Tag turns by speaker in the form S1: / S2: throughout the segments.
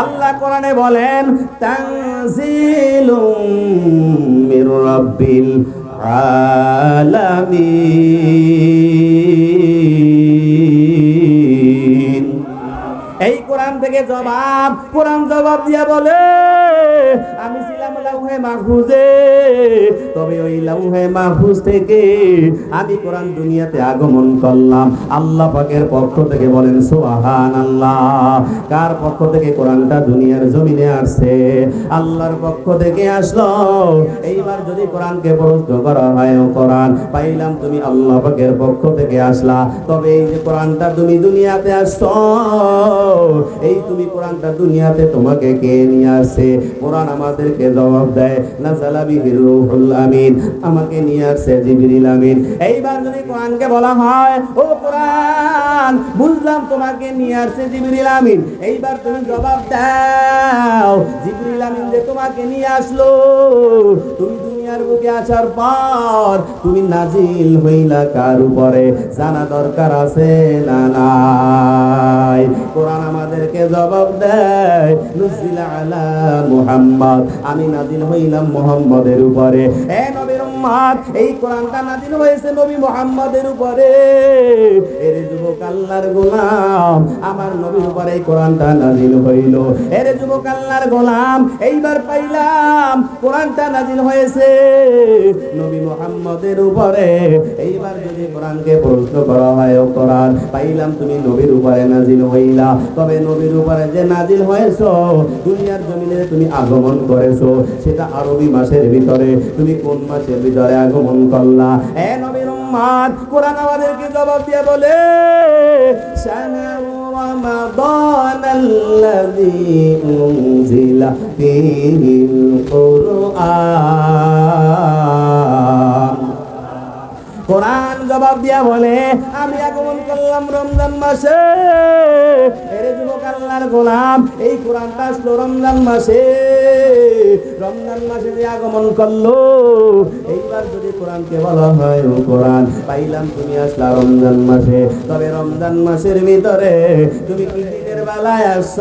S1: আল্লাহ কোরআনে বলেন, তানজিলুম মির রাব্বিল আলামিন। এই কোরআন থেকে জবাব, কোরআন জবাব দিয়া বলে, আমি লাউহে মাহফুজে, তবে ওই লাউহে মাহফুজ থেকে আমি কোরআন দুনিয়াতে আগমন করলাম। আল্লাহ পাকের পক্ষ থেকে বলেন সুবহান আল্লাহ কার পক্ষ থেকে কোরআনটা দুনিয়ার জমিনে আসছে? আল্লাহর পক্ষ থেকে আসলো। এইবার যদি কোরআনকে প্রশ্ন করা হয় কোরআন, পাইলাম তুমি আল্লাহ পাকের পক্ষ থেকে আসলা। তবে এই যে কোরআনটা তুমি দুনিয়াতে আসছো, এই তুমি কোরআনটা দুনিয়াতে তোমাকে কে নিয়ে আসছে? কোরআন আমাদেরকে জবাব দেয় নাজালা বিহির রুহুল আমিন। আমাকে নিয়ে আসছে জিবরিল আমিন। এইবার যদি কোরআনকে বলা হয়, ও কোরআন, বুঝলাম তোমাকে নিয়ে আসছে জিবরিল আমিন। এইবার তুমি জবাব দাও, জিবরিল আমিন যে তোমাকে নিয়ে আসলো, তুমি দুনিয়ার বুকে আসার পর তুমি নাজিল হইলা কার উপরে? জানা দরকার আছে না নাই? কোরআন আমাদেরকে জবাব দেয়, নুজিলা আলা মুহাম্মদ। আমি নাজিল হইলাম মুহাম্মদের উপরে। এ নবীর উম্মত এই কোরআনটা নাজিল হয়েছে নবী মুহাম্মদের উপরে। এর যুবক আল্লাহর গোলাম, আমার নবীর উপরে এই কোরআনটা নাজিল হইল। এর যুবক আল্লাহর গোলাম, এইবার পাইলাম কোরআনটা নাজিল হয়েছে নবী মুহাম্মদের উপরে। এইবার যদি কোরআনকে প্রশ্ন করা হয়, ও কোরআন, পাইলাম তুমি নবীর উপরে নাজিল হইলা। তবে নবীর উপরে যে নাজিল হয়েছো, দুনিয়ার জমিনে তুমি আগমন করেছ, সেটা আরবি মাসের ভিতরে, তুমি কোন মাসের ভিতরে আগমন করলা? এ নবীর উম্মাদ, কোরআন আমাদেরকে জবাব দিয়ে বলে শাহরু رمضان الذي أنزل فيه القرآن কোরআন জবাব দিয়া বলে, আমি আগমন করলাম রমজান মাসে। এরে যুবক আল্লাহর গোলাম, এই কোরআনটা আসলো রমজান মাসে। রমজান মাসে যে আগমন করল, এইবার যদি কোরআনকে বলা হয়, ও কোরআন, পাইলাম তুমি আসলা রমজান মাসে। তবে রমজান মাসের ভিতরে তুমি কি বেলায় আসছ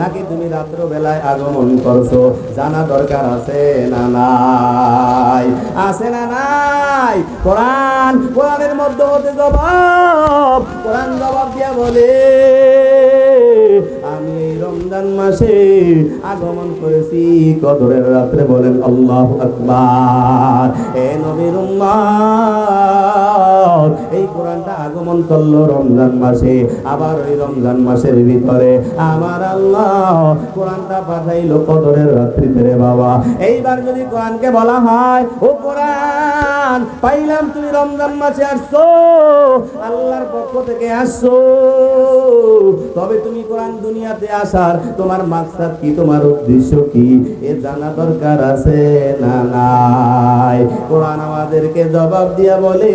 S1: নাকি তুমি রাত্র বেলায় আগমন করছ? জানা দরকার আছে না নাই? আছে না নাই? কোরআন, কোরআনের মধ্যে হতে জবাব, কোরআন জবাব দিয়া বলে, আমি রমজান মাসে আগমন করেছি। কদরের রাত্রে বলেন, আল্লাহ আকবার। এ নবীর এই কোরআনটা আগমন করল রমজান মাসে। আবার ওই রমজান মাসের ভিতরে আমার আল্লাহ কোরআনটা পাঠাইলো কদরের রাত্রিতে রে বাবা। এইবার যদি কোরআনকে বলা হয়, ও কোরআন, পাইলাম তুমি রমজান মাসে আসছো, আল্লাহর পক্ষ থেকে আসছো, তবে তুমি কোরআন দুনিয়াতে আসার তোমার মাকসাদ কি, তোমার উদ্দেশ্য কি? এ জানা দরকার আছে না নাই? কোরআন আমাদেরকে জবাব দিয়া বলে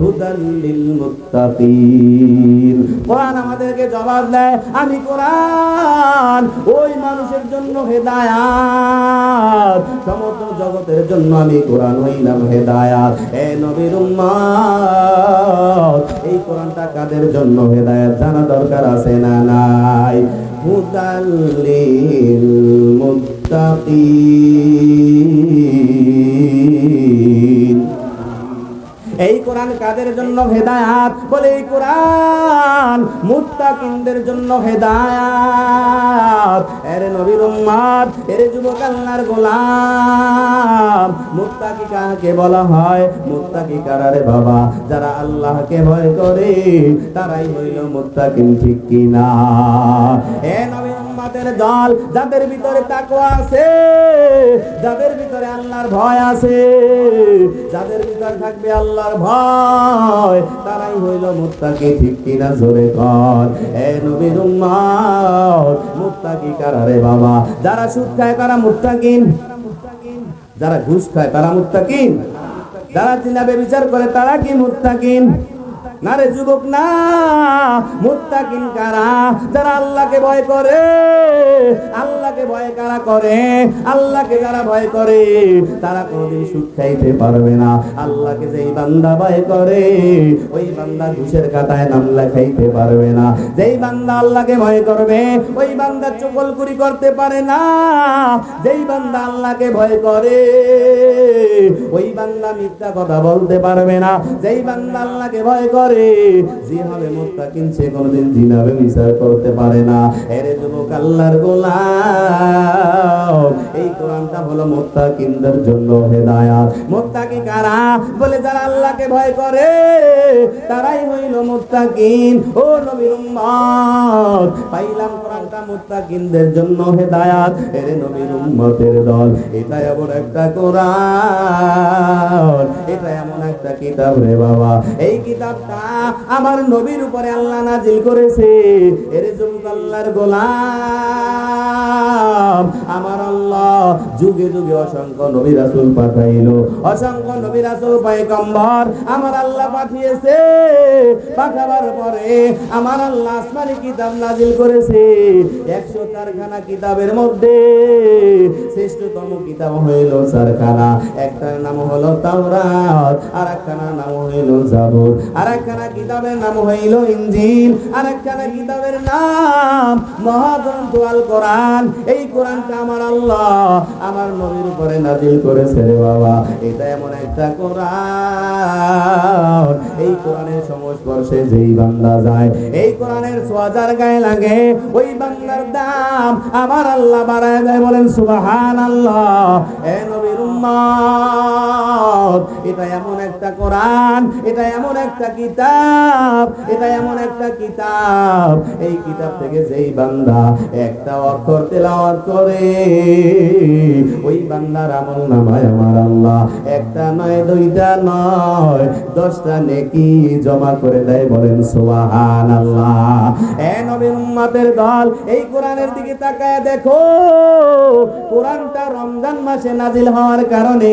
S1: হুদাল্লিল মুত্তাকিন কোরআন আমাদেরকে জবাব দেয়, আমি কোরআন, ওই মানুষের জন্য হেদায়াত। সমস্ত জগতের জন্য আমি কোরআন হইলাম হেদায়াত। এ নবীর উম্মত, এই কোরআনটা কাদের জন্য হেদায়াত? জানা দরকার আছে না নাই? হুদাল্লিল মুত্তাকিন এই কোরআন কাদের জন্য হেদায়াত? বলে এই কোরআন মুত্তাকিনদের জন্য হেদায়াত। এর নবীর উম্মাদ, এর যুবক আল্লাহর গোলাম। মুত্তাকি কাকে বলা হয় মুত্তাকি কারারে বাবা, যারা আল্লাহকে ভয় করে, তারাই হইল মুত্তাকিন ঠিক কিনা? এ নবীর উম্মাদের দল, যাদের ভিতরে তাকওয়া আছে, যাদের ভিতরে আল্লাহর ভয় আছে, যাদের ভিতরে থাকবে আল্লাহর ভয়, তারাই হইল মুত্তাকি, ঠিক কিনা জোরে কর। এ নবীর উম্মত, মুত্তাকি কারারে বাবা? যারা সুদ খায় তারা মুত্তাকিন। যারা ঘুষ খায় তারা মুত্তাকিন। যারা জিনাবে বিচার করে তারা কি মুত্তাকিন? না রে যুবক না, মুত্তাকিন কারা? যারা আল্লাহকে ভয় করে, আল্লাহকে ভয় কারা করে? আল্লাহকে যারা ভয় করে, তারা কোনোদিন সুখ খাইতে পারবে না। আল্লাহকে যেই বান্দা ভয় করে, ওই বান্দা ঘুষের কাটায় নাম লেখাইতে পারবে না। যেই বান্দা আল্লাহকে ভয় করবে, ওই বান্দা চকলকুরি করতে পারে না। যেই বান্দা আল্লাহকে ভয় করে, ওই বান্দা মিথ্যা কথা বলতে পারবে না। যেই বান্দা আল্লাহকে ভয় করে যে হবে মুত্তাকিন সে কোনোদিন জিনাবে বিচার করতে পারে না। এরে যুবক আল্লাহর গোলাম। এই কোরআনটা হলো মুত্তাকিনদের জন্য হেদায়াত। মুত্তাকি কারা? বলে যারা আল্লাহকে ভয় করে, তারাই হইল মুত্তাকিন। ও নবীর উম্মত, পাইলাম কোরআনটা মুত্তাকিনদের জন্য হেদায়াত। এরে নবীর উম্মতের দল, এটা এমন একটা কোরআন, এটা এমন একটা কিতাব রে বাবা। এই কিতাবটা আমার নবীর উপরে আল্লাহ নাজিল করেছে। এরে যুবক আল্লাহর গোলাম। আমার আল্লাহ যুগে যুগে অসংখ্য নবী রাসূল পাঠাইলো। অসংখ্য নবী রাসূল পয়গম্বর আমার আল্লাহ পাঠিয়েছে। পাঠাবার পরে আমার আল্লাহ আসমানি কিতাব নাজিল করেছে। একশো চারখানা কিতাবের মধ্যে শ্রেষ্ঠতম কিতাব হইল চারখানা। একটার নাম হলো তাওরাত আর একখানার নাম হইল জাবুর আর একখানা কিতাবের নাম হইল ইনজিল আর একখানা কিতাবের নাম মহাগ্রন্থ আল কোরআন। এই কোরআনটা আমার আল্লাহ আমার নবীর উপরে নাজিল করেছে রে বাবা। এটা এমন একটা কোরআন। এই কোরআনের সংস্পর্শে যেই বান্দা যায়, এই কোরআনের সোয়াজার গায়ে লাগে, ওই বান্দার দাম আমার আল্লাহ বাড়ায় দেয়, বলেন সুবাহান আল্লাহ এ নবীর উম্মত, এটা এমন একটা কোরআন, এটা এমন একটা কিতাব। এটা এমন একটা কিতাব। এই কিতাব থেকে যেই বান্দা একটা অক্ষর তেলাওয়াত করে, ওই বান্দার আমল নামায় আমার আল্লাহ। একটা নয়, দুইটা নয়, দশটা নেকি জমা করে দেয়, বলেন সুবহান আল্লাহ এ নবীর উম্মতের দল, এই কোরআনের দিকে তাকায় দেখো, কোরআনটা রমজান মাসে নাজিল হওয়ার কারণে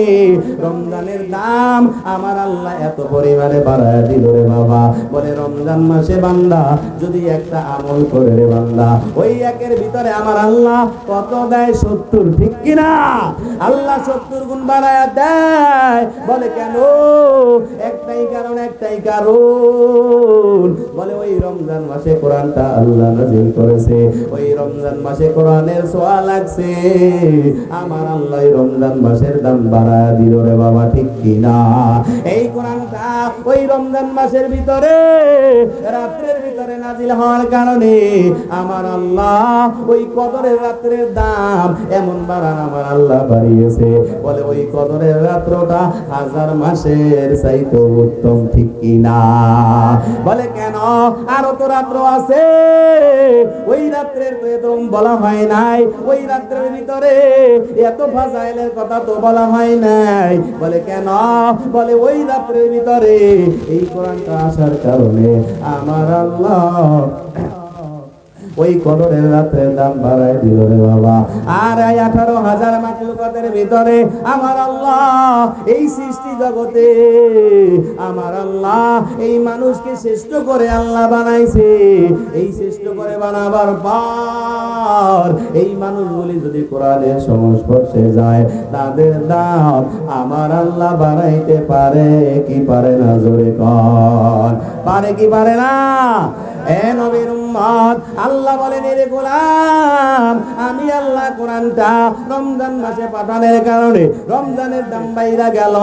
S1: রমজানের দাম আমার আল্লাহ এত পরিমাণে বাড়ায় দিল রে বাবা, বলে রমজান মাসে বান্দা, যদি একটা আমল করে রে বান্দা, ওই একের ভিতরে আমার আল্লাহ কত দেয় সত্তর, ঠিক কিনা? আল্লাহ সত্তর গুণ বাড়ায় দেয়। বলে, কেন? একটাই কারণ একটাই কারণ। বলে, ওই রমজান মাসে কোরআনটা আল্লাহ নাজিল করেছে, ওই রমজান মাসে কোরআনের সোয়া লাগছে। আমার আল্লাহ রমজান মাসের দাম বাড়ায় দিল রে বাবা, ঠিক কিনা? এই কোরআনটা ওই রমজান মাসের ভিতরে, রাত্রের ভিতরে নাজিল হওয়ার কারণে আমার আল্লাহ ওই কদরের রাত্রের দাম এমন বাড়ান আমার আল্লাহ বাড়িয়েছে। বলে ওই কদরের রাত্রটা হাজার মাসের চাইতে উত্তম, ঠিক কিনা বলে, কেন? আরও তো রাত্র আছে। ওই রাত্রের তো এরকম বলা হয় নাই। ওই রাত্রের ভিতরে এত ফাজাইলের কথা তো বলা হয় নাই। বলে, কেন? বলে, ওই রাত্রের ভিতরে এই কোরআনটা আসার কারণে আমার আল্লাহ ওই কদরের রাতের দাম বাড়ায় দিল রে বাবা। আর এই আঠারো হাজার মাকলুকাতের ভিতরে আমার আল্লাহ এই সৃষ্টি জগতে, আমার আল্লাহ এই মানুষকে শ্রেষ্ঠ করে আল্লাহ বানাইছে। এই শ্রেষ্ঠ করে বানাবার পর এই মানুষগুলি যদি কোরআনের সংস্পর্শে যায়, তাদের দাম আমার আল্লাহ বানাইতে পারে কি পারে না জোরে কর। পারে কি পারে না? নবীর উম্মত, আল্লাহ বলেন, এরে গোলাম, আমি আল্লাহ কোরআনটা রমজান মাসে পাঠানোর কারণে রমজানের দাম বাইরা গেল।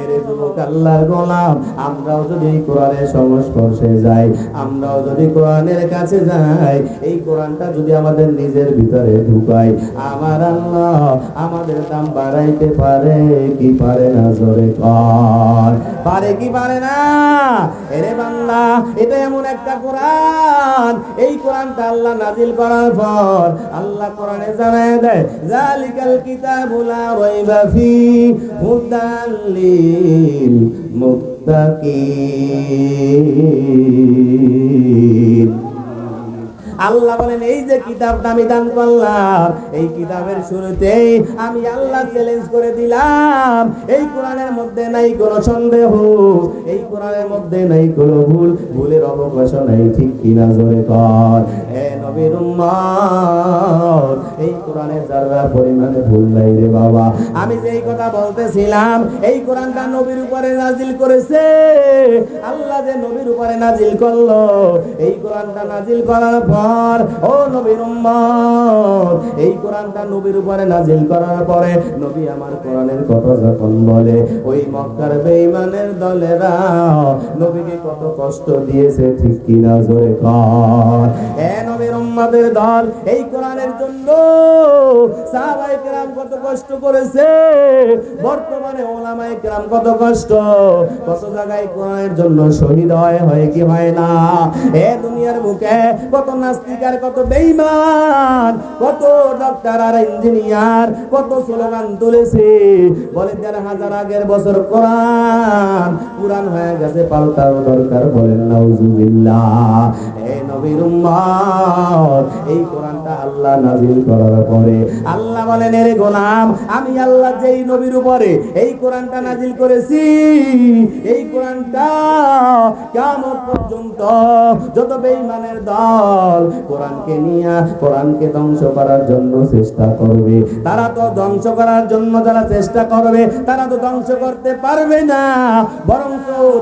S1: এরে যুবক আল্লাহর গোলাম, আমরাও যদি এই কোরআনের সংস্পর্শে যাই, আমরাও যদি কোরআনের কাছে যাই, এই কোরআনটা যদি আমাদের নিজের ভিতরে ঢুকাই, আমার আল্লাহ আমাদের দাম বাড়াইতে পারে কি পারে না জোরে কর। পারে কি পারে না? এরে বাংলা এটা এমন একটা কোরআন। এই কোরআনটা আল্লাহ নাজিল করার পর আল্লাহ কোরআনে জানায় দেয় জালিকাল কিতাবুলা রাইবা ফি হুদাল লিল মুত্তাকিন। আল্লাহ বলেন, এই যে কিতাবটা আমি দান করলাম, এই কিতাবের শুরুতেই আমি আল্লাহ চ্যালেঞ্জ করে দিলাম। এই কোরআনের মধ্যে নাই কোনো সন্দেহ, এই কোরআনের মধ্যে নাই কোনো ভুল, ভুলের অবকাশ নাই, ঠিক কিনা জোরে কর। হে নবীর উম্মত, এই কোরআনে যারা পরিমাণে ভুল নাই রে বাবা। আমি যেই কথা বলতেছিলাম, এই কোরআনটা নবীর উপরে নাজিল করেছে। আল্লাহ যে নবীর উপরে নাজিল করল, এই কোরআনটা নাজিল করার পর ও নবীর উম্মার। এই কোরআনটা নবীর উপরে নাজিল করার পরে নবী আমার কোরআনের কথা যখন বলে, ওই মক্কার বেঈমানের দলেরা নবীকে কত কষ্ট দিয়েছে, ঠিক কিনা জোরে কর। এ নবীর উম্মতের দল এই কোরআনের জন্য সাহাবায়ে কেরাম কত কষ্ট করেছে। বর্তমানে ওলামায়ে কেরাম কত কষ্ট। কত জায়গায় কোরআনের জন্য শহীদ হয় হয় কি হয় না? এ দুনিয়ার বুকে কত নাস্তিক আর কত বেঈমান, কত ডক্টর আর ইঞ্জিনিয়ার কত স্লোগান তুলেছে। বলে দেড় হাজার আগের বছর কোরআন পুরান হয়ে গেছে পাল্টার দরকার বলেন, নাউজুবিল্লাহ। এ নবীর উম্মত এই কোরআনটা আল্লাহ নাজিল করার পরে আল্লাহ বলেন, এর গোলাম, আমি আল্লাহ যেই নবীর উপরে এই কোরআনটা নাজিল করেছি, এই কোরআনটা কিয়ামত পর্যন্ত যত দল কোরআনকে নিয়ে, কোরআনকে ধ্বংস করার জন্য চেষ্টা করবে। তারা তো ধ্বংস করার জন্য যারা চেষ্টা করবে, তারা তো ধ্বংস করতে পারবে না বরং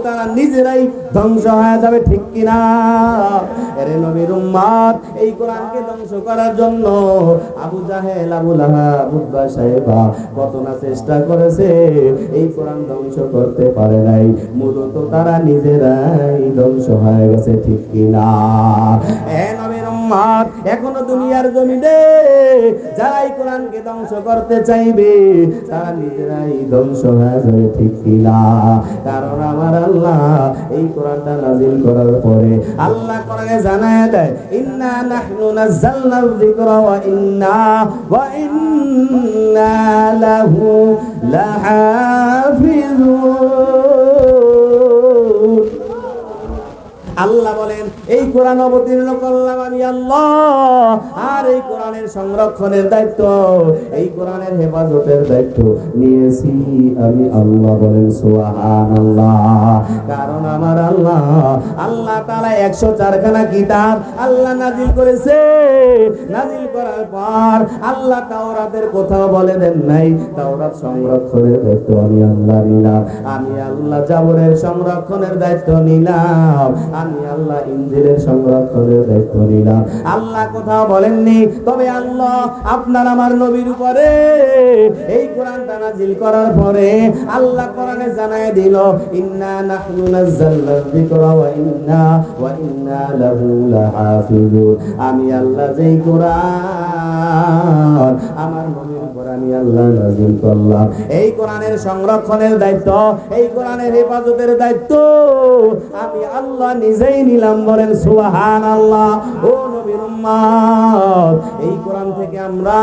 S1: তারা নিজেরাই ধ্বংস হয়ে যাবে, ঠিক কিনা? এরে নবীর উম্মাদ, এই কোরআনকে ধ্বংস করার জন্য আবু জাহেল, আবু লাহাব উদ্বা সাহেবা কত না চেষ্টা করেছে, এই কোরআন ধ্বংস করতে পারে নাই। মূলত তারা নিজেরাই ধ্বংস হয়ে গেছে, ঠিক কিনা? উম্মাদ এখনও দুনিয়ার জমিনে যারা এই কোরআনকে ধ্বংস করতে চাইবে, তারা নিজেরাই ধ্বংস হয়ে যাবে, ঠিক কিনা কারণ আমার আল্লাহ এই কোরআনটা নাজিল করার পরে আল্লাহ কোরআনে জানায় দেয়, ইন্না নাহনু নাযালনা যিকরা ওয়া ইন্না ওয়া ইন্না লাহু লাহাফিজুন। আল্লাহ বলেন এই কোরআন অবতীর্ণ করলাম আমি আল্লাহ। আর এই কোরআনের সংরক্ষণের দায়িত্ব, এই কোরআনের হেফাজতের দায়িত্ব নিয়েছি আমি আল্লাহ বলেন সুবহান আল্লাহ কারণ আমার আল্লাহ আল্লাহ তাআলা 104 খানা কিতাব আল্লাহ নাজিল করেছে। নাজিল করার পর আল্লাহ তাওরাতের কোথাও বলে দেন নাই। তাওরাত সংরক্ষণের দায়িত্ব আমি আল্লাহ নিলাম। আমি আল্লাহ জাবরের সংরক্ষণের দায়িত্ব নিলাম। আমি আল্লাহ ইঞ্জিলের সংরক্ষণের দায়িত্ব নিলাম। আল্লাহ কোথাও বলেননি, তবে আল্লাহ আপনার আমার নবীর উপরে এই কোরআনটা নাজিল করার পরে আল্লাহ কোরআনে জানায় দিল, ইন্না নাহনু নাযালনা যিকরা ওয়া ইন্না ওয়া ইন্না লাহু লাহাফিজুন। আমি আল্লাহ যেই কোরআন আমার নবীর উপর আমি আল্লাহ নাজিল করলাম। এই কোরআনের সংরক্ষণের দায়িত্ব, এই কোরআনের হেফাজতের দায়িত্ব আমি আল্লাহ নিজেই নিলাম বলেন সুবহান আল্লাহ ও নবীর এই কোরআন থেকে আমরা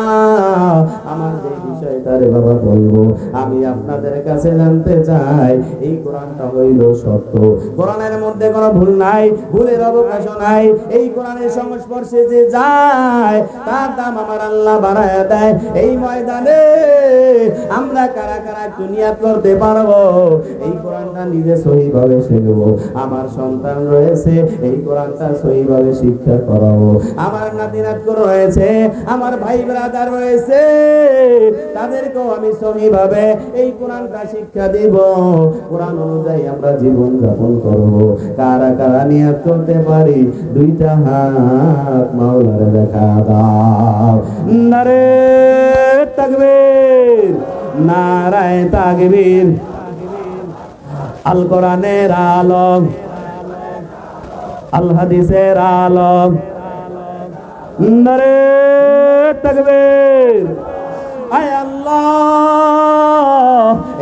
S1: আমার যে বিষয়টা রে বাবা বলব, আমি আপনাদের কাছে জানতে চাই, এই কোরআনটা হইল সত্য। কোরআনের মধ্যে কোনো ভুল নাই, ভুলের অবকাশ নাই, এই কোরআনের সংস্পর্শে যে যায়, তার দাম আমার আল্লাহ বাড়ায় দেয়। এই ময়দানে আমরা কারা কারা একটু নিয়াত করতে পারব, এই কোরআনটা নিজে সহিভাবে শিখব আমার সন্তান রয়েছে, এই কোরআনটা সহিভাবে শিক্ষা করাবো আমার নাতিনাত রয়েছে, আমার ভাই ব্রাদার রয়েছে। তাদেরকেও আমি সহিভাবে এই কোরআনটা শিক্ষা দিব। কোরআন অনুযায়ী আমরা জীবন যাপন করব। কারা কারা নিয়াত করতে পারি? দুইটা হাত মাওলারে দেখা দাও। নারে তাকবীর, নারায় তাকবীর। আল কোরআনের আলম আল হাদিসের আলম। নরে তকবীর আয় আল্লাহ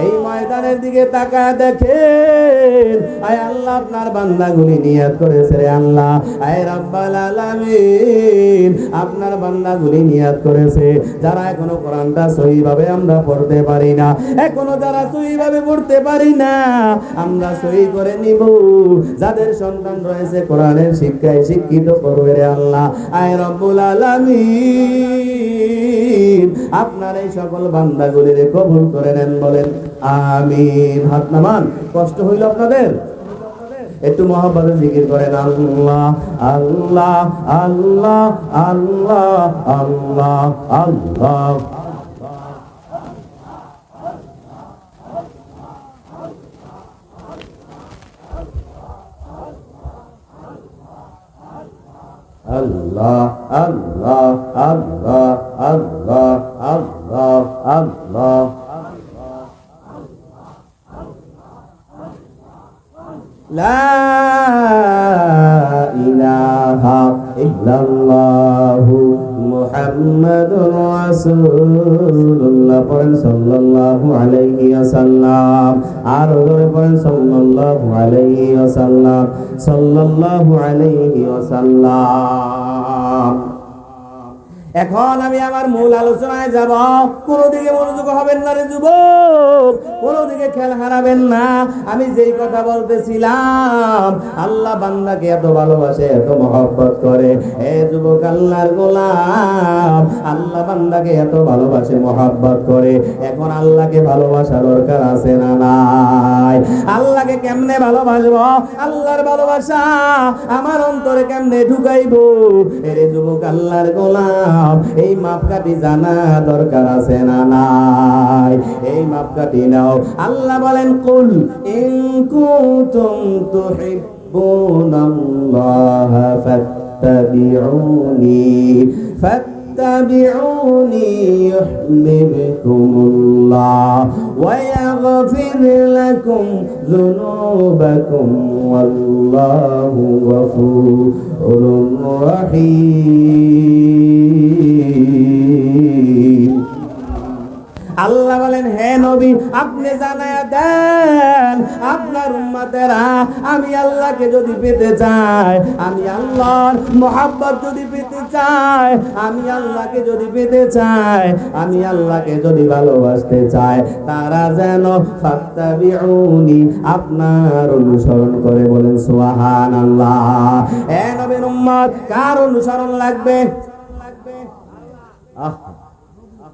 S1: এই ময়দান কোরআনের দিকে তাকায় দেখেন, আয় আল্লাহ, আপনার বান্দাগুলি নিয়াত করেছে রে আল্লাহ। আয় রাব্বাল আলামিন, আপনার বান্দাগুলি নিয়াত করেছে। যারা এখনও কোরআনটা সহিভাবে আমরা পড়তে পারি না, এখনও যারা সহিভাবে পড়তে পারি না, আমরা সহি করে নিব। যাদের সন্তান রয়েছে কোরআনের শিক্ষায় শিক্ষিত করবে রে আল্লাহ। আয় রব্বুল আলামিন, আপনার এই সকল বান্দাগুলিরে কবুল করে নেন বলেন। আমিন। হাত নামান, কষ্ট হইল আপনাদের? একটু মহাব্বতে জিকির করেন, আল্লাহ আল্লাহ আল্লাহ আল্লাহ আল্লাহ আল্লাহ। আল্লাহ আল্লাহ আল্লাহ আল্লাহ আল্লাহ আল্লাহ মুহাম্মাদুর রাসূলুল্লাহ। পড়েন সাল্লাল্লাহু আলাইহি ওয়াসাল্লাম। আর ওই পড়েন সাল্লাল্লাহু আলাইহি ওয়াসাল্লাম। সাল্লাল্লাহু আলাইহি ওয়াসাল্লাম। এখন আমি আমার মূল আলোচনায় যাব। কোন দিকে মনোযোগ হবেন না রে যুবক কোন দিকে খেয়াল হারাবেন না। আমি যেই কথা বলতেছিলাম, আল্লাহ বান্দাকে এত ভালোবাসে, এত মহব্বত করে। এ যুবক আল্লাহর গোলাম, আল্লাহ বান্দাকে এত ভালোবাসে, মহব্বত করে। এখন আল্লাহকে ভালোবাসা দরকার আছে না নাই? আল্লাহকে কেমনে ভালোবাসবো? আল্লাহর ভালোবাসা আমার অন্তরে কেমনে ঢুকাইবো? এরে যুবক আল্লাহর গোলাম এই মাপকাঠি জানা দরকার আছে না নাই এই মাপকাঠি নাও আল্লাহ বলেন কুল ইন কুনতুম তুহিব্বুনাল্লাহ ফাত্তাবিউনি فاتبعوني يحببكم الله ويغفر لكم ذنوبكم والله غفور رحيم আল্লাহ বলেন, হে নবী, আপনি জানায়া দেন, আপনার উম্মতেরা, আমি আল্লাহকে যদি পেতে চাই, আমি আল্লাহর মোহাব্বত যদি পেতে চাই, আমি আল্লাহকে যদি পেতে চাই, আমি আল্লাহকে যদি ভালোবাসতে চাই, তারা যেন ফাত্তাবিউনি আপনার অনুসরণ করে বলেন সুবহান আল্লাহ এ নবীর উম্মত, কার অনুসরণ লাগবে? আহ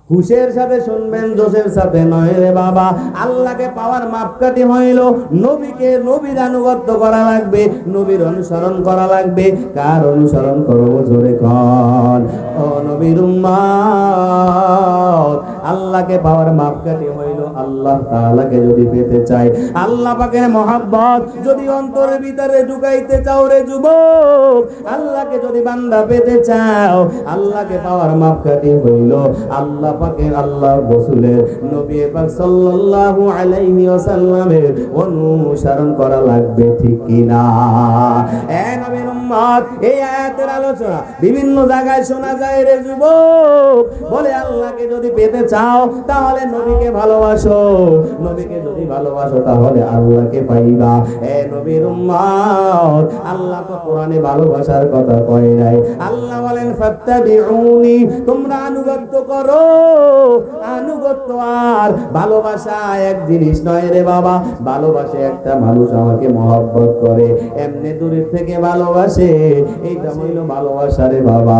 S1: হুশের সাথে শুনবেন, জোশের সাথে নয় রে বাবা। আল্লাহকে পাওয়ার মাপকাঠি হইল, নবীকে নবীর আনুগত্য করা লাগবে, নবীর অনুসরণ করা লাগবে। কার অনুসরণ করব জোরে কন? ও নবীর উম্মত, আল্লাহকে পাওয়ার মাপকাঠি হইল আল্লাহ তাআলাকে যদি পেতে চাই আল্লাহ পাকের মহাব্বত যদি অন্তরের ভিতরে ঢুকাইতে চাও রে যুবক, আল্লাহকে যদি বান্দা পেতে চাও, আল্লাহকে পাওয়ার মাপকাঠি হইল আল্লাহ পাকের আল্লাহ রসুলের নবী পাক সাল্লাল্লাহু আলাইহি ওয়াসাল্লামের অনুসরণ করা লাগবে, ঠিক কি না উম্মত এই আয়াতের আলোচনা বিভিন্ন জায়গায় শোনা যায় রে যুবক। বলে আল্লাহকে যদি পেতে চাও, তাহলে নবীকে ভালোবাসো। নবীকে যদি ভালোবাসো, তাহলে আল্লাহকে পাইবা। এ নবীর উম্মত, আল্লাহ তো কোরআনে ভালোবাসার কথা কয় নাই। আল্লাহ বলেন, ফাত্তাবিউনি তোমরা আনুগত্য করো। আনুগত্য আর ভালোবাসা এক জিনিস নয় রে বাবা। ভালোবাসে একটা মানুষ আমাকে মহব্বত করে। এমনি দূরের থেকে ভালোবাসে। এইটা হইল ভালোবাসা রে বাবা।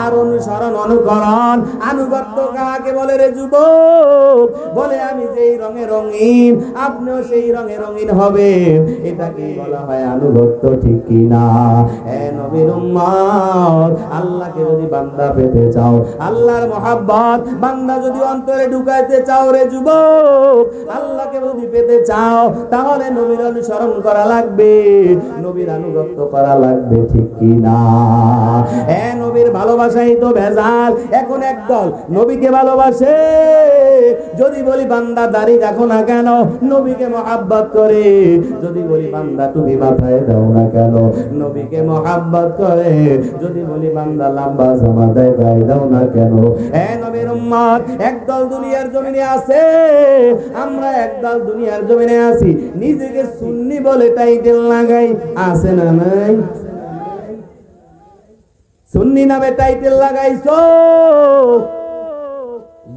S1: আর অনুসরণ, অনুকরণ, আনুগত্য কাকে বলে রে যুবক? বলে আমি যেই রঙে রঙিন, আপনিও সেই রঙে রঙিন হবেন। এটাকে বলা হয় আনুগত্য, ঠিক কি না? এ নবীর উম্মত, আল্লাহকে যদি বান্দা পেতে চাও, আল্লাহর মহাব্বত, বান্দা যদি অন্তরে ঢুকাইতে চাও রে যুবক, আল্লাহকে যদি পেতে চাও, তাহলে নবীর অনুসরণ করা লাগবে, নবীর আনুগত্য করা লাগবে। লাগবে ঠিক কি না এ নবীর ভালোবাসাই তো ভেজাল। এখন একদল নবীকে ভালোবাসে। যদি বলি, বান্দা, দাড়ি রাখো না কেন? নবীকে মহাব্বত করে। যদি বলি, বান্দা, তুমি মাথায় দাও না কেন? নবীকে মহাব্বত করে। যদি বলি, বান্দা, লম্বা জামা দেয় গায়ে দাও না কেন? এ নবীর উম্মত একদল দুনিয়ার জমিনে আছে। আমরা একদল দুনিয়ার জমিনে আছি। নিজেকে সুন্নি বলে টাইটেল লাগাই, আছে না নাই? সুন্নি নামে টাইটেল লাগাইছো?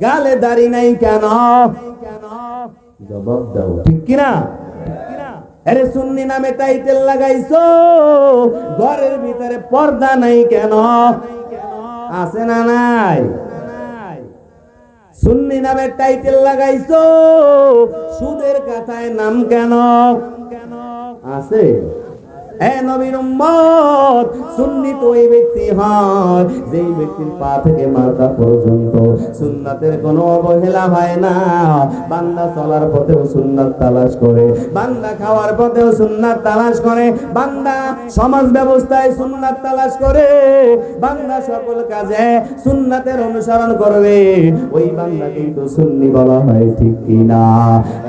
S1: গালে দাড়ি নাই কেন? জবাব দাও, ঠিক কিনা? আরে সুন্নি নামে টাইটেল লাগাইছো? ঘরের ভিতরে পর্দা নাই কেন? আছে না নাই? সুন্নি নামে টাইটেল লাগাইছো? সুদের কাথায় নাম কেন? আছে? নবীর উম্মত, সুন্নি তো ব্যক্তি হয়। যেই ব্যক্তির পা থেকে মাথা পর্যন্ত সুন্নাতের কোনো অবহেলা হয় না। বান্দা চলার পথেও সুন্নাত তালাশ করে, বান্দা খাওয়ার পথেও সুন্নাত তালাশ করে, বান্দা সমাজ ব্যবস্থায় সুন্নাত তালাশ করে, বান্দা সকল কাজে সুন্নাতের অনুসরণ করবে। ওই বান্দা কিন্তু সুন্নি বলা হয় ঠিক কিনা?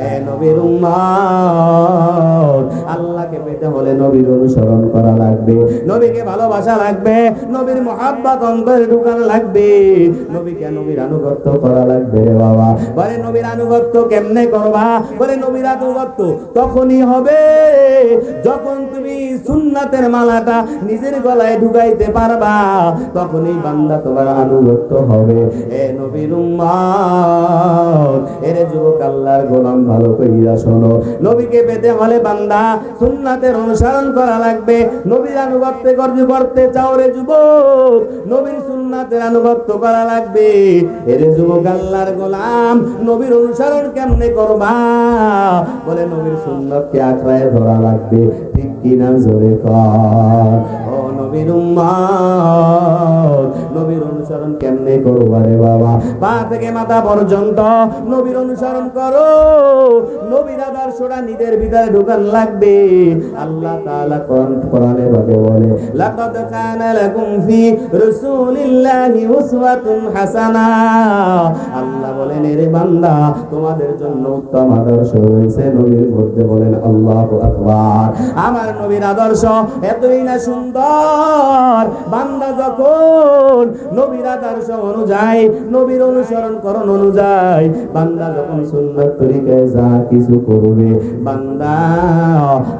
S1: এ নবীর উম্মত, আল্লাহকে পেতে হলে নবীর অনুসরণ করা লাগবে। নবীকে ভালোবাসা লাগবে। নবীর মহাব্বত অন্তরে ঢুকানো লাগবে। নবীকে নবীর আনুগত্য করা লাগবে বাবা। বলে, নবীর আনুগত্য কেমনে করবা? বলে, নবীর আনুগত্য তখনই হবে যখন তুমি সুন্নাতের মালাটা নিজের গলায় ঢুকাইতে পারবা। তখনই বান্দা তোমার আনুগত্য হবে। এ নবীর উম্মত, এরে যুবক আল্লাহর গোলাম ভালো কইরা শোনো। নবীকে পেতে হলে বান্দা সুন্নাতের অনুসরণ করা লাগবে। নবীর আনুগত্য করতে করতে চাও রে যুবক, নবীর সুন্নাতের আনুগত্য করা লাগবে। যুবক আল্লাহর গোলাম, নবীর অনুসরণ কেমনে করবা? বলে নবীর সুন্নতকে আঁকড়ায় ধরা লাগবে। ঠিক কিনা জোরে কর। ও নবীর উম্মত, নবীর অনুসরণ কেমনে করবা? রে বাবা, পা থেকে মাথা পর্যন্ত নবীর অনুসরণ করো। নবীর আদর্শটা নিজের ভিতরে ঢুকান লাগবে। আল্লাহ তাআলা কোরআন কোরআনে ভাবে বলে, লাকাদ কানা লাকুম ফি রাসূলিল্লাহি উসওয়াতুন হাসানা। আল্লাহ বলেন, এরে বান্দা, তোমাদের জন্য উত্তম আদর্শ রয়েছে। নবীর মধ্যে বলেন, আল্লাহু আকবার। আমার নবীর আদর্শ এতই না সুন্দর। বান্দা যখন নবীর আদর্শ অনুযায়ী, নবীর অনুসরণ করণ অনুযায়ী, বান্দা যখন সুন্দর তরিকায় যা কিছু করবে, বান্দা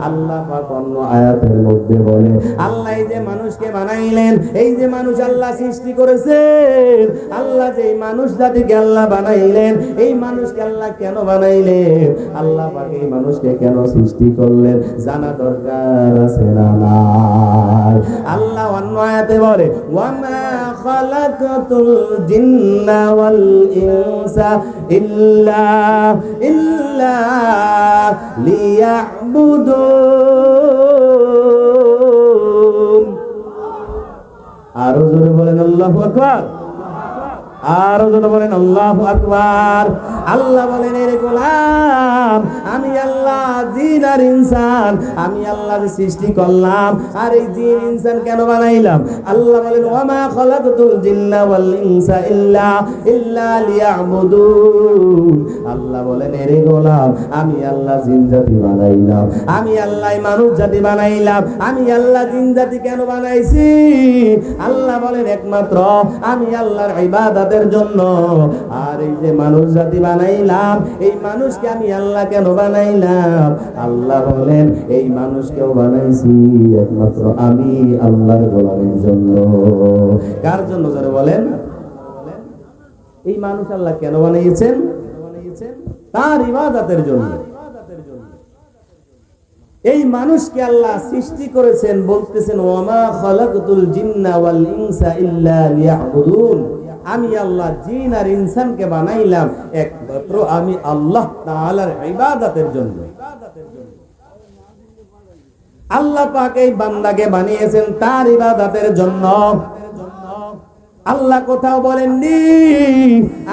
S1: আল্লাহ পাক অন্য আয়াতের মধ্যে বলে, আল্লাহ এই যে মানুষকে বানাইলেন, এই যে মানুষ আল্লাহ সৃষ্টি করেছেন, আল্লাহ যে মানুষ জাতিকে আল্লাহ বানাইলেন, এই মানুষকে আল্লাহ কেন বানাইলেন? আল্লাহ পাক এই মানুষকে কেন সৃষ্টি করলেন? জানা দরকার আছে না আল্লাহ অন্য আয়াতে বলে ওয়ামা খালাকাতুল জিন্না ওয়াল ইনসা ইল্লা ইল্লা লিয়াবুদুন আরও জোরে বলেন আল্লাহু আকবার। আরও জোরে বলেন, আল্লাহু আকবার। আল্লাহ বলেন, এর গোলাম, আমি আল্লাহ জিন আর ইনসান, আমি আল্লাহ সৃষ্টি করলাম, আর এই জিন, ইনসান কেন বানাইলাম? আল্লাহ বলেন, ওয়ামা খালাকতুল জিন্না ওয়াল ইনসা ইল্লা ইল্লা লিয়াবুদুন। আল্লাহ বলেন, এর গোলাম, আমি আল্লাহ জিন জাতি বানাইলাম, আমি আল্লাহ মানুষ জাতি বানাইলাম, আমি আল্লাহ জিন জাতি কেন বানাইছি? আল্লাহ বলেন, একমাত্র আমি আল্লাহর ইবাদতের জন্য। আর এই যে মানুষ জাতি বানাইলাম, এই মানুষকে আমি আল্লাহ কেন বানাইলাম? আল্লাহ বলেন, এই মানুষকেও বানাইছি একমাত্র আমি আল্লাহর গোলামের জন্য। কার জন্য যারা বলেন? এই মানুষ আল্লাহ কেন বানিয়েছেন? তার ইবাদতের জন্য। এই মানুষকে আল্লাহ সৃষ্টি করেছেন, বলতেছেন ওয়ামা খালাকতুল জিন্না ওয়াল ইনসা ইল্লা লিয়াবুদুন। আমি আল্লাহ জিন আর ইনসানকে বানাইলাম একমাত্র আমি আল্লাহ তাআলার ইবাদতের জন্য। আল্লাহ পাক এই বান্দাকে বানিয়েছেন তার ইবাদতের জন্য। আল্লাহ কোথাও বলেননি,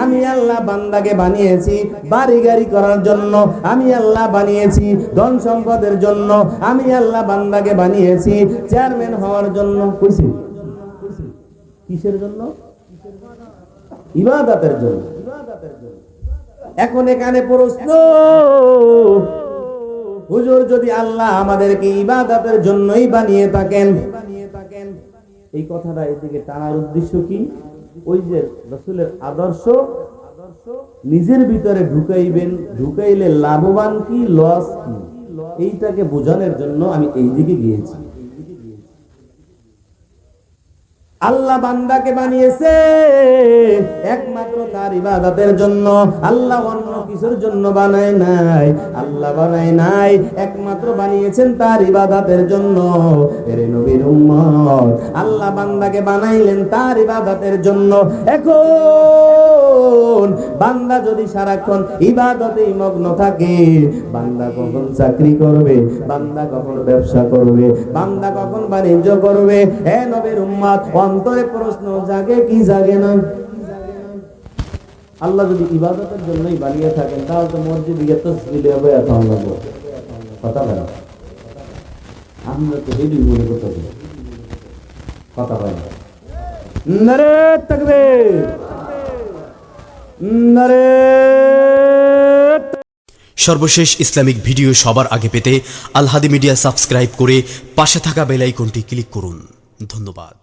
S1: আমি আল্লাহ বান্দাকে বানিয়েছি বাড়ি গাড়ি করার জন্য, আমি আল্লাহ বানিয়েছি ধন সম্পদের জন্য, আমি আল্লাহ বান্দাকে বানিয়েছি চেয়ারম্যান হওয়ার জন্য। কিসের জন্য? ইবাদতের জন্য। এখন এখানে প্রশ্ন, হুজুর যদি আল্লাহ আমাদেরকে ইবাদতের জন্যই বানিয়ে থাকেন, এই কথাটা এদিকে টানার উদ্দেশ্য কি? ওই যে রসুলের আদর্শ, নিজের ভিতরে ঢুকাইবেন, ঢুকাইলে লাভবান কি লস কি? এইটাকে বোঝানোর জন্য আমি এই দিকে গিয়েছি। আল্লাহ বান্দাকে বানিয়েছে একমাত্র তার ইবাদতের জন্য। আল্লাহ অন্য কিছুর জন্য বানায় নাই। আল্লাহ বানায় নাই, একমাত্র বানিয়েছেন তার ইবাদতের জন্য। এর নবীর উম্মত, আল্লাহ বান্দাকে বানাইলেন তার ইবাদতের জন্য। এখন বান্দা যদি সারাক্ষণ ইবাদতেই মগ্ন থাকে, বান্দা কখন চাকরি করবে, বান্দা কখন ব্যবসা করবে, বান্দা কখন বাণিজ্য করবে হে নবীর উম্মত অন্তরে প্রশ্ন, জাগে কি জাগে না? আল্লাহ যদি ইবাদতের জন্যই বানিয়ে থাকেন, তাহলে তো মসজিদ গিয়ে তো সিলে হবে এত আমরা কথা বলা। আমরা তো হেডি মনে করতে। কথা হয় না নারে তাকবীর। নারে
S2: সর্বশেষ ইসলামিক ভিডিও সবার আগে পেতে আলহাদি মিডিয়া সাবস্ক্রাইব করে পাশে থাকা বেল আইকনটি ক্লিক করুন। ধন্যবাদ।